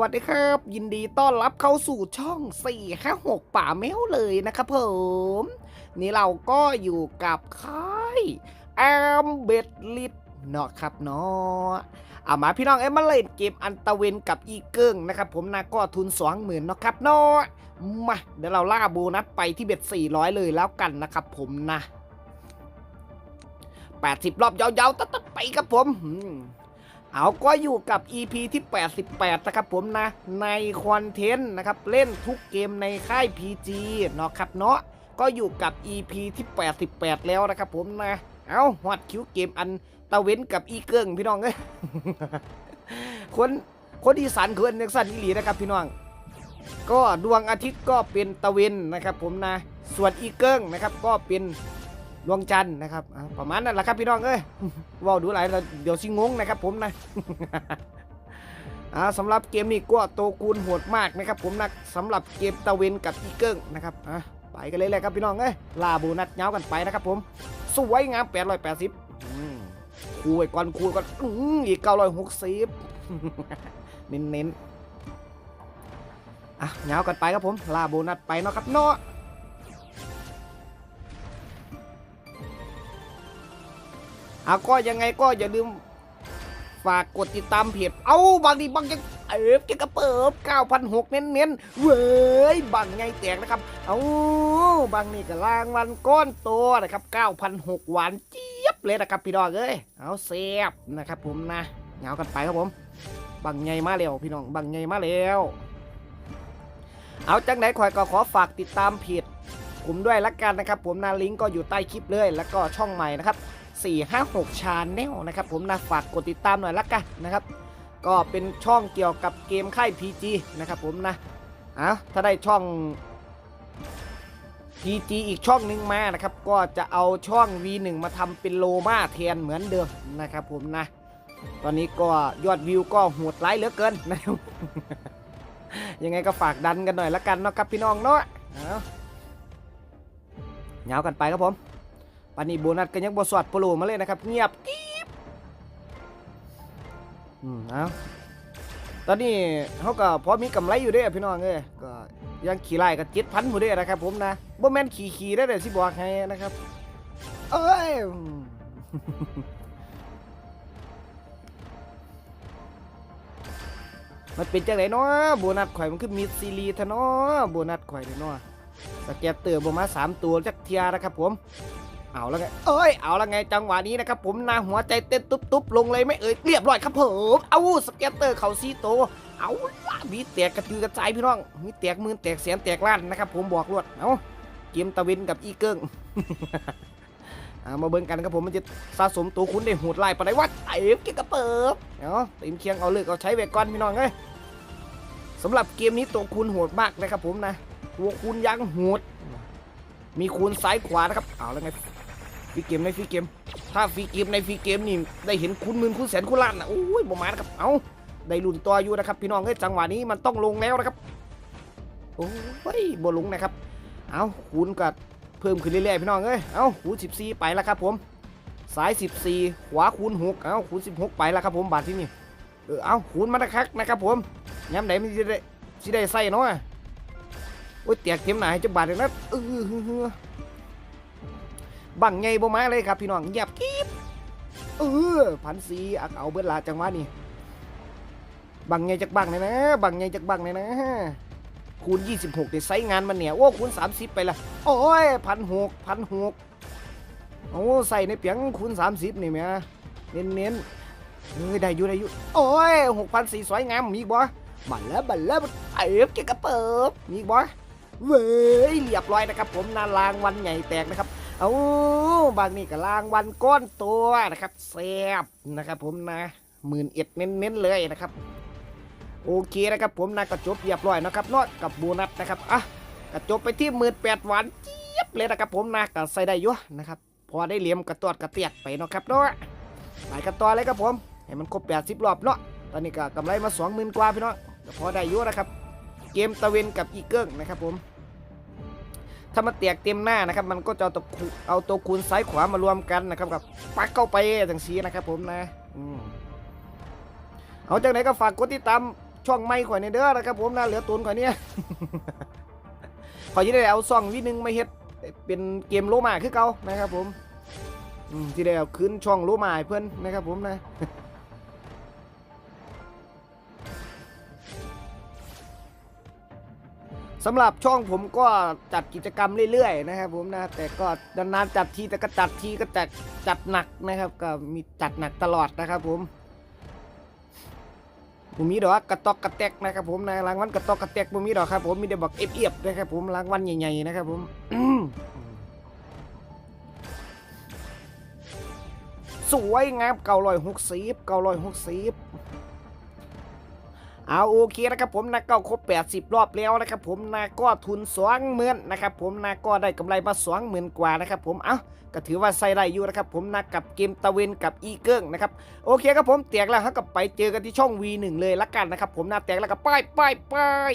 วัสดีครับ ยินดีต้อนรับเข้าสู่ช่อง4 5 6ป่าแมวเลยนะครับผม นี่เราก็อยู่กับค่ายแอมเบดลิดเนาะครับเนาะเอามาพี่น้องเอ้ยมาเล่นเกมอันตะเวนกับอีเกิ้งนะครับผมนะก็ทุน20,000เนาะครับเนาะมาเดี๋ยวเราล่าโบนัสไปที่เบ็ด400 เลยแล้วกันนะครับผมนะ 80 รอบยาวๆตัดๆไปครับผม เอาก็อยู่กับ EP ที่ 88 นะครับผมนะ ในคอนเทนต์นะครับ เล่นทุกเกมในค่าย PG เนาะครับเนาะก็อยู่กับ EP ที่ 88 แล้วนะครับผมนะ เอาฮอดคิวเกมอันตะเว้นกับอีเกิ้งพี่น้องเอ้ยคนคนอีสานคืออันยังสั้นอีหลีนะครับพี่น้อง ก็ดวงอาทิตย์ก็เป็นตะเวนนะครับผมนะ ส่วนอีเกิ้งนะครับก็เป็น ดวงจันทร์นะครับอ่าประมาณนั้นแหละครับพี่น้องเอ้ยว่าดูหลายเดี๋ยวสิงงนะครับผมนะอ่าสำหรับเกมนี้ก็โตคูณโหดมากนะครับผมนะสำหรับเกมตะเวนกับอีเกิงนะครับอะไปกันเลยเลยครับพี่น้องเอ้ยลาบูนัดเงากันไปนะครับผมสวยงาม880อืมคูไว้ก่อนคูไว้ก่อนอืออีก960เน้นเน้นๆอะเงากันไปครับผมลาโบนัสไปเนาะครับเนาะ เอาก็ยังไงก็อย่าลืมฝากกดติดตามเพจ เอาบางทีบางยังเอฟเก็กระเปิบ9,600เน้นๆเว้ยบางไงแตกนะครับ เอาบางนี่ก็ล่างวันก้อนโตนะครับ9,600หวานเจี๊ยบเลยนะครับพี่น้องเอ้ย เอาเสียบนะครับผมนะเหงากันไปครับผม บางไงมาแล้วพี่น้องบางไงมาแล้ว เอาจังไหนคอยก็ขอฝากติดตามเพจผมด้วยละกันนะครับ ผมนาลิงก์ก็อยู่ใต้คลิปเลย แล้วก็ช่องใหม่นะครับ 4 5 6ชาแนลนะครับผมนะฝากกดติดตามหน่อยละกันนะครับก็เป็นช่องเกี่ยวกับเกมค่าย PG นะครับผมนะอะถ้าได้ช่อง PG อีกช่องหนึ่งมานะครับก็จะเอาช่อง V1 มาทำเป็นโลมาแทนเหมือนเดิมนะครับผมนะ ตอนนี้ก็ยอดวิวก็โหดร้ายเหลือเกินนะครับยังไงก็ฝากดันกันหน่อยละกันเนาะครับพี่น้องเนาะเอาเหงากันไปครับผม ปานนี้โบนัสก็ยังบ่สวดโปโลมาเลยนะครับ เงียบกิ๊บอืมเอาตอนนี้เขาก็พอมีกำไรอยู่ด้อพี่น้องเอ้ยก็ยังขี่ไล่กับเจ็ดพันผู้เด้อนะครับ ผมนะบ่แม่นขี่ขี่ได้เลยสิบอกให้นะครับ เอ้ยมันเป็นจังไดเนาะโบนัสข่อยมันคือมีซีรีส์ทะเนาะโบนัสข่อยเด้อเนาะสแกตเตอร์บมาสามตัวจักเทียนะครับผม เอาแล้วไงเอ้ยเอาแล้วไงจังหวะนี้นะครับผมหนาหัวใจเต้นตุ๊บๆลงเลยไหม่เอ่ยเรียบร้อยครับผมเอาสเก็ตเตอร์เขาซีโต เอาละมีแตกกระตือกระจายพี่น้อง มีแตกมื่นแตกแสนแตกล้านนะครับผมบอกรวดเอาเกมตะวินกับอีเกิงมาเบิ่งกันครับผมมันจะสะสมตัวคุณได้โหดไล่ปานใดวะไอ้เก็กระเปิบเอาตีมเคียงเอาเลิกเอาใช้เวกก่อนพี่น้องเอ้ยสำหรับเกมนี้ตัวคูณโหดมากนะครับผมนะตัวคูณยังโหดมีคูณซ้ายขวานะครับเอาแล้วไง ฟรีเกมในฟรีเกม ถ้าฟรีเกมในฟรีเกมนี่ได้เห็นคุณหมื่นคุณแสนคุณล้านนะโอ้ยประมาณครับ เอาได้ลุ่นตัวอยู่นะครับ พี่น้องเอ้ยจังหวะนี้มันต้องลงแล้วนะครับ โอ้ยบลงนะครับ เอาคูณก็เพิ่มขึ้นเรื่อยๆพี่น้องเอ้ย เอาคูณ14 ไปแล้วครับผม สาย 14 ขวาคูณ6เอาคูณ16 ไปแล้วครับผมบาทที่นี่ เออเอาคูณมาตะคักนะครับผมย้ำไหนมันจะได้สิได้ใส่เนาะโอ้ยเตียกเต็มหนาจะบาทเลยนะเออ บังไงบ่มาเลยครับพี่น้องเงียบกิบเออพันสีอักเอาเบิดลาจังหวะนี้บังไงจากบังเลยนะ บังไงจากบังเลยนะ คูณ 26เดี๋ยวไซงานมันเนี่ย โอ้คูณ 30 ไปละโอ้ยพันหกพันหกโอ้ใส่ในเปียงคูณ 30 นี่แม่เน้นเน้นเฮ้ยได้อยู่ได้อยู่โอ้ยหกพันสี่สวยงามมีอีกบ่บัลแล้วบัลแล้วเอฟเก็บกระเปิบมีอีกบ่เว้ยเรียบร้อยนะครับผมนารางวันใหญ่แตกนะครับ เอาบางนี่ก็ลางวันก้อนตัวนะครับแซบนะครับ ผมนะหมื่นเอ็ดเน้นๆเลยนะครับ โอเคนะครับ ผมนะก็จบเรียบร้อยนะครับเนาะกับโบนัสนะครับอะก็จบไปที่หมื่นแปดวันเจี๊ยบเลยนะครับ ผมนะก็ใส่ได้อยู่นะครับ พอได้เหลี่ยมกระตอดกระเตียกไปนะครับเนาะไปกันต่อเลยครับผมให้มันครบแปดสิบรอบเนาะตอนนี้ก็กำไรมาสองหมื่นกว่าพี่น้องก็พอได้อยู่นะครับ เกมตะเวนกับอีเกิ้งนะครับผม ถ้ามันแตกเต็มหน้านะครับ มันก็จะเอาตัวคูเอาตัวคูณซ้ายขวามารวมกันนะครับกับปักเข้าไปจังสีนะครับผมนะอืมเอาจากไหนก็ฝากกดติดตามช่องไม่ข่อยในเด้อนะครับผมนะเหลือตุนข่อยเนี่ยข่อยจะได้เอาซองวินึงมาเฮ็ดเป็นเกมโลมาคือเก่านะครับผมมที่ได้เอาคืนช่องโลมาเพื่อนนะครับผมนะ สำหรับช่องผมก็จัดกิจกรรมเรื่อยๆนะครับ ผมนะแต่ก็นานๆจัดทีแต่ก็จัดทีก็จัดจัดหนักนะครับ ก็มีจัดหนักตลอดนะครับ ผมผมมีดอกกระตอกกระแตกนะครับ ผมนะรางวัลกระตอกกระแตกผมมีดอกครับ ผมมีแต่บอกเอียบๆนะครับ ผมรางวัลใหญ่ๆนะครับ ผมสวยงามเก้าร้อยหกสิบเก้าร้อยหกสิบ เอาโอเคนะครับผมนาก็ครบ 80 รอบแล้วนะครับผมนาก็ทุน2หมื่นนะครับผมนาก็ได้กำไรมา2หมื่นกว่านะครับผมเอ้าก็ถือว่าใส่ได้อยู่นะครับผมนากับเกมตะเวนกับอีเกิ้งนะครับโอเคครับผมเตกแล้วครับกับไปเจอกันที่ช่อง V1 เลยละกันนะครับผมนาเตกแล้วก็ป้ายป้ายป้าย